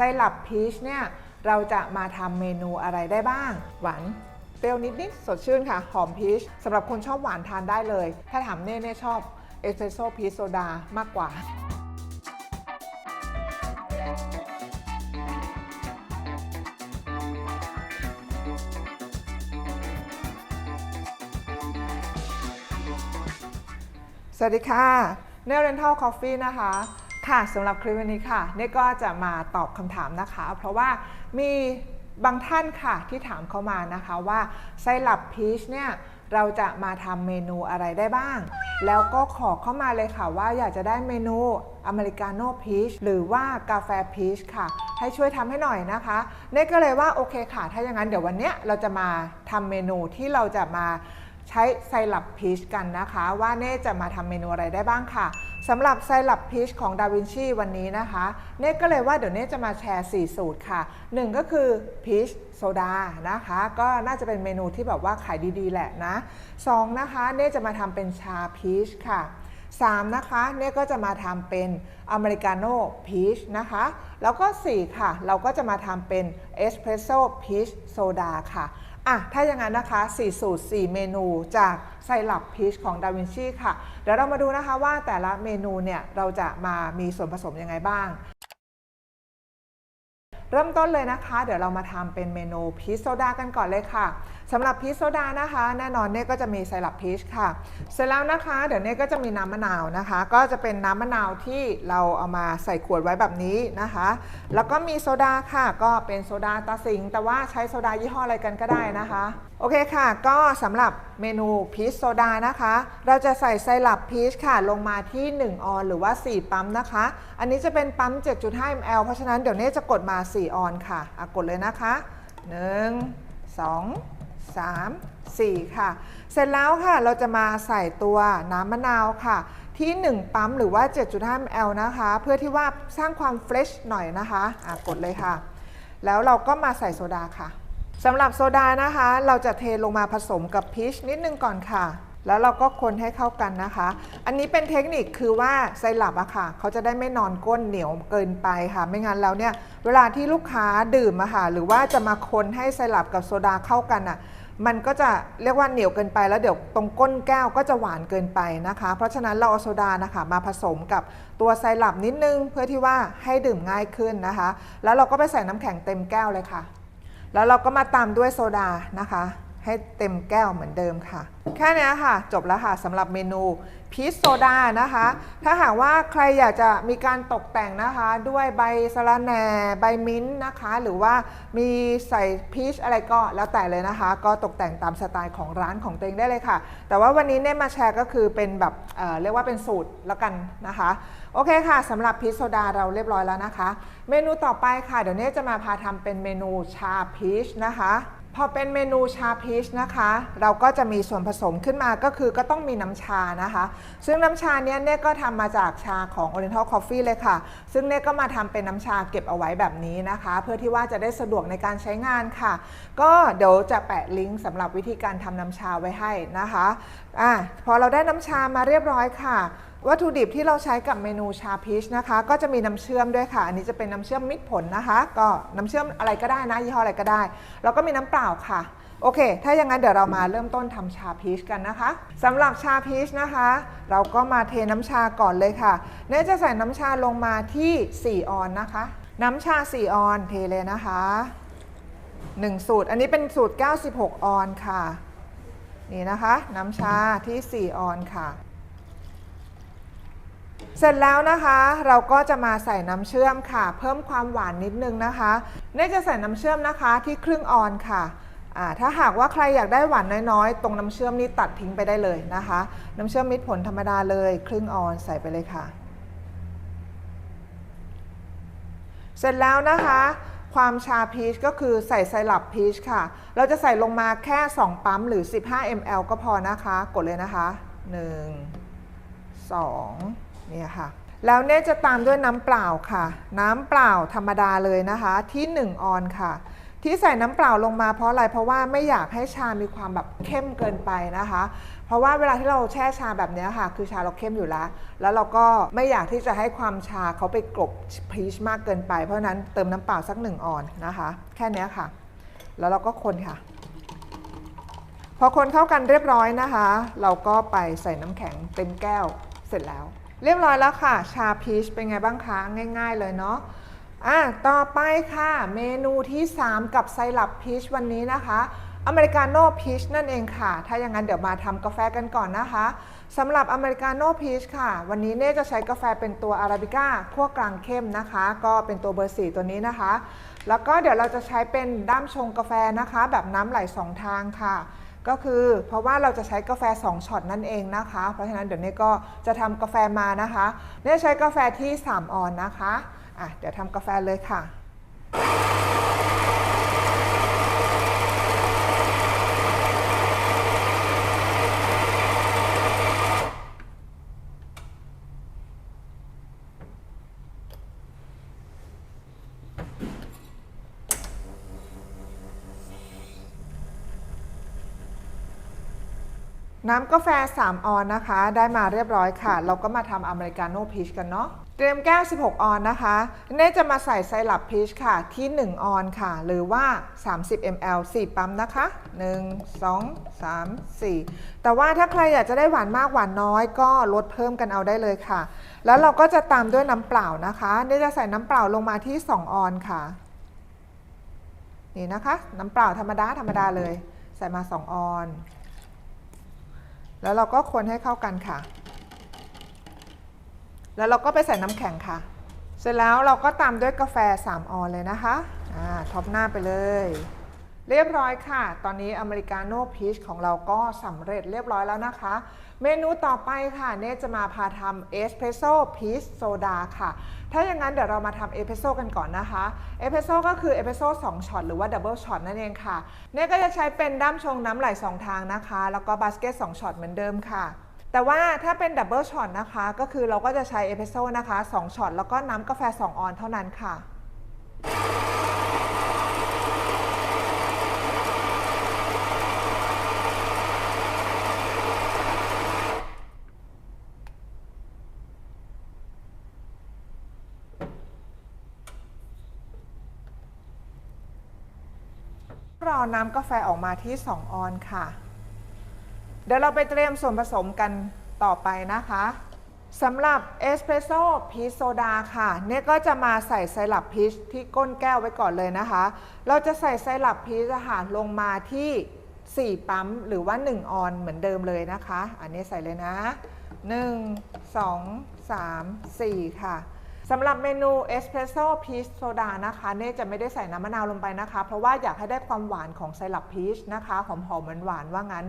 ไซรัปพีชเนี่ยเราจะมาทำเมนูอะไรได้บ้าง หวานเปรี้ยวนิดๆสดชื่นค่ะ หอมพีชสำหรับคนชอบหวานทานได้เลย ถ้าถามเน่เน่ชอบเอสเปรสโซ่พีชโซดามากกว่าสวัสดีค่ะเนลเรนทัลคอฟฟี่นะคะ ค่ะสำหรับคลิปวันนี้ค่ะเน่ก็จะมาตอบคำถามนะคะ เพราะว่ามีบางท่านค่ะที่ถามเข้ามานะคะว่าไซรัปพีชเนี่ยเราจะมาทำเมนูอะไรได้บ้าง แล้วก็ขอเข้ามาเลยค่ะว่าอยากจะได้เมนูอเมริกาโน่พีชหรือว่ากาแฟพีชค่ะ ให้ช่วยทำให้หน่อยนะคะเนก็เลยว่าโอเคค่ะ ถ้าอย่างนั้นเดี๋ยววันเนี้ยเราจะมาทำเมนูที่เราจะมาใช้ไซรัปพีชกันนะคะ ว่าเน่จะมาทำเมนูอะไรได้บ้างค่ะ สำหรับไซรัปพีชของดาวินชีวันนี้นะคะเน่ก็เลยว่าเดี๋ยวเน่จะมาแชร์ 4 สูตรค่ะ 1 ก็คือพีชโซดานะคะ ก็น่าจะเป็นเมนูที่แบบว่าขายดีๆ แหละนะ 2 นะคะเน่จะมาทำเป็นชาพีชค่ะ 3 นะคะเน่ก็จะมาทำเป็นอเมริกาโน่พีชนะคะ แล้วก็ 4 ค่ะ เราก็จะมาทำเป็นเอสเพรสโซ่พีชโซดาค่ะ อะ ถ้าอย่างนั้นนะคะ 4 สูตร 4 เมนูจากไซรัปพีชของดาวินชีค่ะ เดี๋ยวเรามาดูนะคะว่าแต่ละเมนูเนี่ยเราจะมามีส่วนผสมยังไงบ้าง เริ่มต้นเลยนะคะ เดี๋ยวเรามาทำเป็นเมนูพีชโซดากันก่อนเลยค่ะ สำหรับพีชโซดานะคะ แน่นอนเน่ก็จะมีไซรัปพีชค่ะ เสร็จแล้วนะคะ เดี๋ยวเน่ก็จะมีน้ำมะนาวนะคะ ก็จะเป็นน้ำมะนาวที่เราเอามาใส่ขวดไว้แบบนี้นะคะ แล้วก็มีโซดาค่ะ ก็เป็นโซดาตาสิง แต่ว่าใช้โซดายี่ห้ออะไรกันก็ได้นะคะ โอเคค่ะ ก็สำหรับเมนูพีชโซดานะคะ เราจะใส่ไซรัปพีชค่ะ ลงมาที่ 1 ออน หรือว่า 4 ปั๊มนะคะ อันนี้จะเป็นปั๊ม 7.5 ml เพราะฉะนั้นเดี๋ยวเนี้จะกดมา 4 ออนค่ะอะกดเลยนะคะ 1 2 3 4 ค่ะ เสร็จแล้วค่ะเราจะมาใส่ตัวน้ำมะนาวค่ะ ที่ 1 ปั๊มหรือว่า 7.5 ml นะคะ เพื่อที่ว่าสร้างความเฟรชหน่อยนะคะะกดเลยค่ะ แล้วเราก็มาใส่โซดาค่ะสำหรับโซดานะคะ เราจะเทลงมาผสมกับพีชนิดนึงก่อนค่ะ แล้วเราก็คนให้เข้ากันนะคะ อันนี้เป็นเทคนิคคือว่าไซรัปอะค่ะ เขาจะได้ไม่นอนก้นเหนียวเกินไปค่ะ ไม่งั้นแล้วเนี่ย เวลาที่ลูกค้าดื่มอะค่ะ หรือว่าจะมาคนให้ไซรัปกับโซดาเข้ากันอะ มันก็จะเรียกว่าเหนียวเกินไปแล้วเดี๋ยวตรงก้นแก้วก็จะหวานเกินไปนะคะ เพราะฉะนั้นเราเอาโซดานะคะมาผสมกับตัวไซรัปนิดนึง เพื่อที่ว่าให้ดื่มง่ายขึ้นนะคะ แล้วเราก็ไปใส่น้ำแข็งเต็มแก้วเลยค่ะ แล้วเราก็มาตามด้วยโซดานะคะ ให้เต็มแก้วเหมือนเดิมค่ะ แค่นี้ค่ะ จบแล้วค่ะสำหรับเมนูพีชโซดานะคะ ถ้าหากว่าใครอยากจะมีการตกแต่งนะคะ ด้วยใบสะระแหน่ใบมิ้นท์นะคะ หรือว่ามีใส่พีชอะไรก็แล้วแต่เลยนะคะ ก็ตกแต่งตามสไตล์ของร้านของตัวเองได้เลยค่ะ แต่ว่าวันนี้เนี่ยมาแชร์ก็คือเป็นแบบเเรียกว่าเป็นสูตรแล้วกันนะคะ โอเคค่ะสำหรับพีชโซดาเราเรียบร้อยแล้วนะคะ เมนูต่อไปค่ะ เดี๋ยวเนี้จะมาพาทำเป็นเมนูชาพีชนะคะ พอเป็นเมนูชาพีชนะคะ เราก็จะมีส่วนผสมขึ้นมาก็คือก็ต้องมีน้ำชานะคะ ซึ่งน้ำชาเนี้ยเนี่ยก็ทำมาจากชาของ Oriental Coffee เลยค่ะ ซึ่งเนี่ยก็มาทำเป็นน้ำชาเก็บเอาไว้แบบนี้นะคะ เพื่อที่ว่าจะได้สะดวกในการใช้งานค่ะ ก็เดี๋ยวจะแปะลิงก์สำหรับวิธีการทำน้ำชาไว้ให้นะคะอะพอเราได้น้ำชามาเรียบร้อยค่ะ วัตถุดิบที่เราใช้กับเมนูชาพีชนะคะ ก็จะมีน้ำเชื่อมด้วยค่ะ อันนี้จะเป็นน้ำเชื่อมมิตรผลนะคะ ก็น้ำเชื่อมอะไรก็ได้นะยี่ห้ออะไรก็ได้ แล้วก็มีน้ำเปล่าค่ะ โอเค ถ้าอย่างนั้นเดี๋ยวเรามาเริ่มต้นทำชาพีชกันนะคะสำหรับชาพีชนะคะ เราก็มาเทน้ำชาก่อนเลยค่ะ เนื่อจะใส่น้ำชาลงมาที่ 4 ออนนะคะ น้ำชา 4 ออนเทเลยนะคะ 1 สูตร อันนี้เป็นสูตร 96 ออนค่ะ นี่นะคะ น้ำชาที่ 4 ออนค่ะ เสร็จแล้วนะคะเราก็จะมาใส่น้ำเชื่อมค่ะ เพิ่มความหวานนิดนึงนะคะเน่จะใส่น้ำเชื่อมนะคะที่ครึ่งออนค่ะถ้าหากว่าใครอยากได้หวานน้อยๆ ตรงน้ำเชื่อมนี้ตัดทิ้งไปได้เลยนะคะ น้ำเชื่อมมิตรผลธรรมดาเลยครึ่งออนใส่ไปเลยค่ะ เสร็จแล้วนะคะ ความชาพีชก็คือใส่ไซรัปพีชค่ะ เราจะใส่ลงมาแค่ 2 ปั๊มหรือ 15 ml ก็พอนะคะ กดเลยนะคะ 1 2 เนี่ยค่ะแล้วเนี่ยจะตามด้วยน้ำเปล่าค่ะ น้ำเปล่าธรรมดาเลยนะคะ ที่ 1 ออนค่ะ ที่ใส่น้ำเปล่าลงมาเพราะอะไรเพราะว่าไม่อยากให้ชา มีความแบบเข้มเกินไปนะคะ เพราะว่าเวลาที่เราแช่ชาแบบนี้ค่ะ คือชาเราเข้มอยู่แล้ว แล้วเราก็ไม่อยากที่จะให้ความชาเขาไปกลบพีชมากเกินไป เพราะนั้นเติมน้ำเปล่าสักหนึ่งออนนะคะ แค่นี้ค่ะ แล้วเราก็คนค่ะ พอคนเข้ากันเรียบร้อยนะคะ เราก็ไปใส่น้ำแข็งเต็มแก้วเสร็จแล้ว เรียบร้อยแล้วค่ะ ชาพีชเป็นไงบ้างคะ ง่าย ๆ เลยเนาะอะต่อไปค่ะ เมนูที่ 3 กับไซรัปพีชวันนี้นะคะอเมริกาโน่พีชนั่นเองค่ะ ถ้าอย่างนั้นเดี๋ยวมาทำกาแฟกันก่อนนะคะสำหรับอเมริกาโน่พีชค่ะ วันนี้เน่จะใช้กาแฟเป็นตัวอาราบิก้าคั่วกลางเข้มนะคะ ก็เป็นตัวเบอร์สี่ตัวนี้นะคะ แล้วก็เดี๋ยวเราจะใช้เป็นด้ามชงกาแฟนะคะ แบบน้ำไหลสองทางค่ะ ก็คือเพราะว่าเราจะใช้กาแฟ 2ช็อตนั่นเองนะคะ เพราะฉะนั้นเดี๋ยวนี้ก็จะทำกาแฟมานะคะเนี่ยใช้กาแฟที่ 3 ออนนะคะอะเดี๋ยวทำกาแฟเลยค่ะ น้ำกาแฟ 3 ออนนะคะ ได้มาเรียบร้อยค่ะ เราก็มาทำอเมริกาโน่พีชกันเนาะเตรียมแก้ว 16 ออนนะคะเน่จะมาใส่ไซรัปพีชค่ะที่ 1 ออนค่ะ หรือว่า 30 ml 4 ปั๊มนะคะ 1 2 3 4 แต่ว่าถ้าใครอยากจะได้หวานมากหวานน้อยก็ลดเพิ่มกันเอาได้เลยค่ะ แล้วเราก็จะตามด้วยน้ำเปล่านะคะเน่จะใส่น้ำเปล่าลงมาที่ 2 ออนค่ะ นี่นะคะ น้ำเปล่าธรรมดาธรรมดาเลย ใส่มา 2 ออน แล้วเราก็คนให้เข้ากันค่ะ แล้วเราก็ไปใส่น้ำแข็งค่ะ เสร็จแล้วเราก็ตามด้วยกาแฟ 3 ออนเลยนะคะ อ่า ท็อปหน้าไปเลย เรียบร้อยค่ะ ตอนนี้อเมริกาโน่พีชของเราก็สำเร็จเรียบร้อยแล้วนะคะ เมนูต่อไปค่ะ เนจะมาพาทำเอสเพรสโซ่พีชโซดาค่ะ ถ้าอย่างนั้นเดี๋ยวเรามาทำเอสเพรสโซ่กันก่อนนะคะ เอสเพรสโซ่ก็คือเอสเพรสโซ่2ช็อตหรือว่าดับเบิลช็อตนั่นเองค่ะ เนก็จะใช้เป็นด้ามชงน้ำไหลสองทางนะคะ แล้วก็บาสเกต2ช็อตเหมือนเดิมค่ะแต่ว่าถ้าเป็นดับเบิลช็อตนะคะ ก็คือเราก็จะใช้เอสเพรสโซ่นะคะ2ช็อตแล้วก็น้ำกาแฟ 2 ออนเท่านั้นค่ะ รอน้ำกาแฟออกมาที่ 2 ออนค่ะ เดี๋ยวเราไปเตรียมส่วนผสมกันต่อไปนะคะสำหรับเอสเพรสโซ่พีชโซดาค่ะเนี่ยก็จะมาใส่ไซรัปพีชที่ก้นแก้วไว้ก่อนเลยนะคะ เราจะใส่ไซรัปพีชอาหารลงมาที่ 4 ปั๊มหรือว่า 1 ออนเหมือนเดิมเลยนะคะ อันนี้ใส่เลยนะ 1 2 3 4 ค่ะ สำหรับเมนูเอสเพรสโซ่พีชโซดานะคะเน่จะไม่ได้ใส่น้ำมะนาวลงไปนะคะ เพราะว่าอยากให้ได้ความหวานของไซรัปพีชนะคะ หอมๆเหมือนหวานๆว่างั้น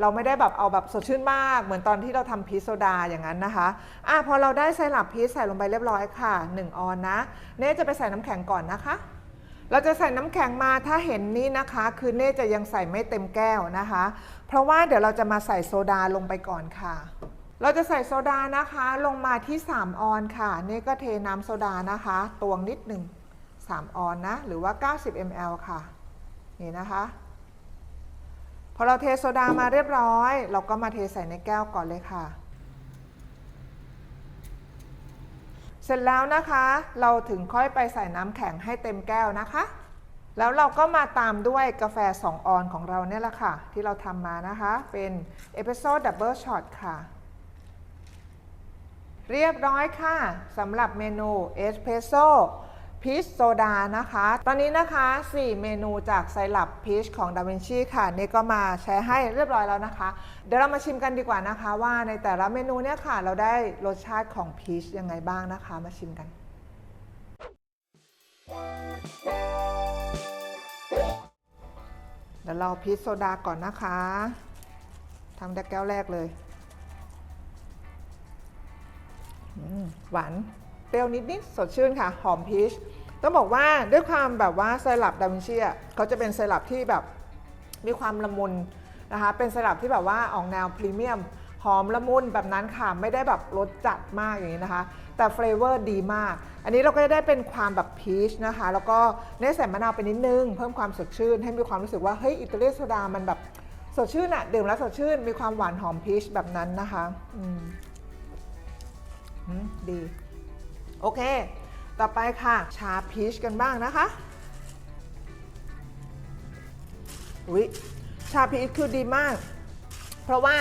เราไม่ได้แบบเอาแบบสดชื่นมาก เหมือนตอนที่เราทำพีชโซดาอย่างนั้นนะคะอะพอเราได้ไซรัปพีชใส่ลงไปเรียบร้อยค่ะ 1 ออนนะ เน่จะไปใส่น้ำแข็งก่อนนะคะเราจะใส่น้ำแข็งมาถ้าเห็นนี่นะคะ คือเน่จะยังใส่ไม่เต็มแก้วนะคะ เพราะว่าเดี๋ยวเราจะมาใส่โซดาลงไปก่อนค่ะ เราจะใส่โซดานะคะลงมาที่ 3 ออนค่ะ นี่ก็เทน้ำโซดานะคะ ตวงนิดหนึ่ง3 ออนนะ หรือว่า 90 ml ค่ะ นี่นะคะ พอเราเทโซดามาเรียบร้อย เราก็มาเทใส่ในแก้วก่อนเลยค่ะ เสร็จแล้วนะคะ เราถึงค่อยไปใส่น้ำแข็งให้เต็มแก้วนะคะ แล้วเราก็มาตามด้วยกาแฟ 2 ออนของเราเนี่ยแหละค่ะ ที่เราทำมานะคะ เป็นเอสเปรสโซ่ดับเบิลช็อตค่ะ เรียบร้อยค่ะสำหรับเมนูเอสเพรสโซ่พีชโซดานะคะ ตอนนี้นะคะ 4 เมนูจากไซรัปพีชของดาวินชีค่ะนี่ก็มาใช้ให้เรียบร้อยแล้วนะคะ เดี๋ยวเรามาชิมกันดีกว่านะคะ ว่าในแต่ละเมนูเนี่ยค่ะ เราได้รสชาติของพีชยังไงบ้างนะคะ มาชิมกัน เดี๋ยวเราพีชโซดาก่อนนะคะทำแต่แก้วแรกเลย หวานเปรี้ยวนิดๆสดชื่นค่ะ หอมพีชต้องบอกว่าด้วยความแบบว่าไซรัปดาวินชีอะเขาจะเป็นไซรัปที่แบบมีความละมุนนะคะ เป็นไซรัปที่แบบว่าออกแนวพรีเมียมหอมละมุนแบบนั้นค่ะ ไม่ได้แบบรสจัดมากอย่างนี้นะคะ แต่เฟลเวอร์ดีมาก อันนี้เราก็จะได้เป็นความแบบพีชนะคะ แล้วก็เนยใส่มะนาวไปนิดนึง เพิ่มความสดชื่น ให้มีความรู้สึกว่า เฮ้ย อิตาเลียนโซดามันแบบสดชื่นอะดื่มแล้วสดชื่น มีความหวานหอมพีชแบบนั้นนะคะอืม อืมดี โอเค ต่อไปค่ะ ชาพีชกันบ้างนะคะอุ๊ยชาพีชคือดีมาก เพราะว่า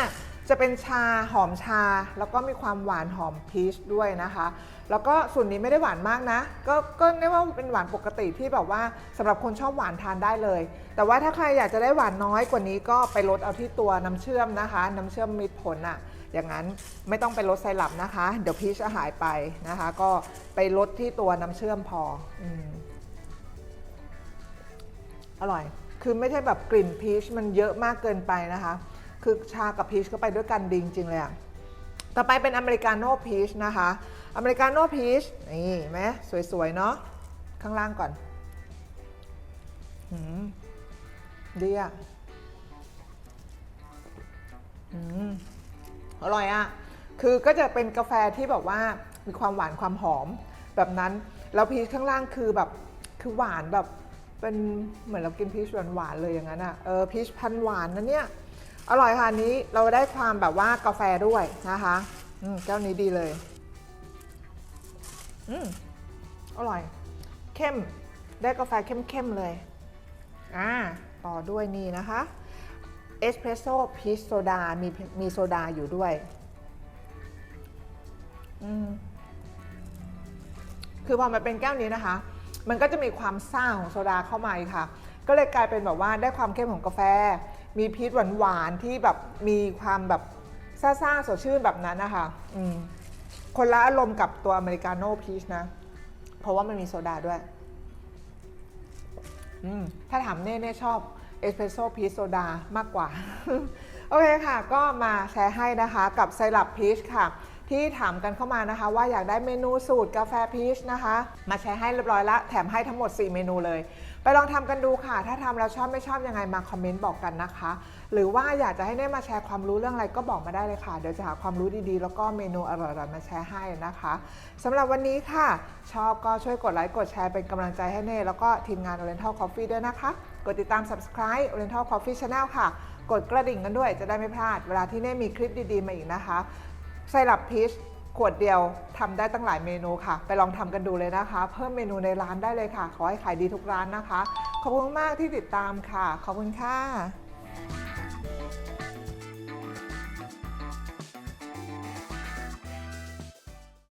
จะเป็นชาหอมชา แล้วก็มีความหวานหอมพีชด้วยนะคะ แล้วก็ส่วนนี้ไม่ได้หวานมากนะ ก็ก็เรียกว่าเป็นหวานปกติที่แบบว่าสำหรับคนชอบหวานทานได้เลย แต่ว่าถ้าใครอยากจะได้หวานน้อยกว่านี้ก็ไปลดเอาที่ตัวน้ำเชื่อมนะคะ น้ำเชื่อมมิตรผลอะ อย่างนั้นไม่ต้องไปลดไซรัปนะคะ เดี๋ยวพีชจะหายไปนะคะ ก็ไปลดที่ตัวน้ำเชื่อมพออมอร่อย คือไม่ใช่แบบกลิ่นพีชมันเยอะมากเกินไปนะคะ คือชากับพีชก็ไปด้วยกันดีจริงๆเลยอะต่อไปเป็นอเมริกาโน่พีชนะคะ อเมริกาโน่พีชนี่ไหมสวย ๆ เนาะข้างล่างก่อนหืมดีอะอืม อร่อยอะคือก็จะเป็นกาแฟที่แบบว่ามีความหวานความหอมแบบนั้นแล้วพีชข้างล่างคือแบบคือหวานแบบเป็นเหมือนเรากินพีชหวานๆเลยอย่างนั้นอะเออพีชพันธ์หวานนะเนี่ยอร่อยค่ะนนี้เราได้ความแบบว่ากาแฟด้วยนะคะอืมแก้วนี้ดีเลยอืมอร่อย เข้มได้กาแฟเข้มๆเลยอ่าต่อด้วยนี่นะคะ เอสเพรสโซ่พีชโซดา มีมีโซดาอยู่ด้วย อืมคือพอมันเป็นแก้วนี้นะคะ มันก็จะมีความซ่าของโซดาเข้ามาค่ะ ก็เลยกลายเป็นแบบว่าได้ความเข้มของกาแฟ มีพีชหวานๆที่แบบมีความแบบซ่าๆสดชื่นแบบนั้นนะคะอืมคนละอารมณ์กับตัวอเมริกาโน่พีชนะ เพราะว่ามันมีโซดาด้วย อืมถ้าถามเน่เน่ชอบ เอสเปรสโซ่พีชโซดามากกว่า โอเคค่ะ ก็มาแชร์ให้นะคะกับไซรัปพีชค่ะ ที่ถามกันเข้ามานะคะ ว่าอยากได้เมนูสูตรกาแฟพีชนะคะ มาแชร์ให้เรียบร้อยละแถมให้ทั้งหมด 4 เมนูเลย ไปลองทำกันดูค่ะ ถ้าทำแล้วชอบไม่ชอบยังไงมาคอมเมนต์บอกกันนะคะ หรือว่าอยากจะให้เน่มาแชร์ความรู้เรื่องอะไรก็บอกมาได้เลยค่ะ เดี๋ยวจะหาความรู้ดีๆ แล้วก็เมนูอร่อยๆมาแชร์ให้นะคะสำหรับวันนี้ค่ะ ชอบก็ช่วยกดไลค์กดแชร์เป็นกำลังใจให้เน่แล้วก็ทีมงาน Oriental Coffee ด้วยนะคะ กดติดตาม subscribe Oriental Coffee Channel ค่ะ กดกระดิ่งกันด้วยจะได้ไม่พลาด เวลาที่เน่มีคลิปดีๆ มาอีกนะคะไซรัปพีชขวดเดียวทำได้ตั้งหลายเมนูค่ะ ไปลองทำกันดูเลยนะคะ เพิ่มเมนูในร้านได้เลยค่ะ ขอให้ขายดีทุกร้านนะคะ ขอบคุณมากที่ติดตามค่ะ ขอบคุณค่ะ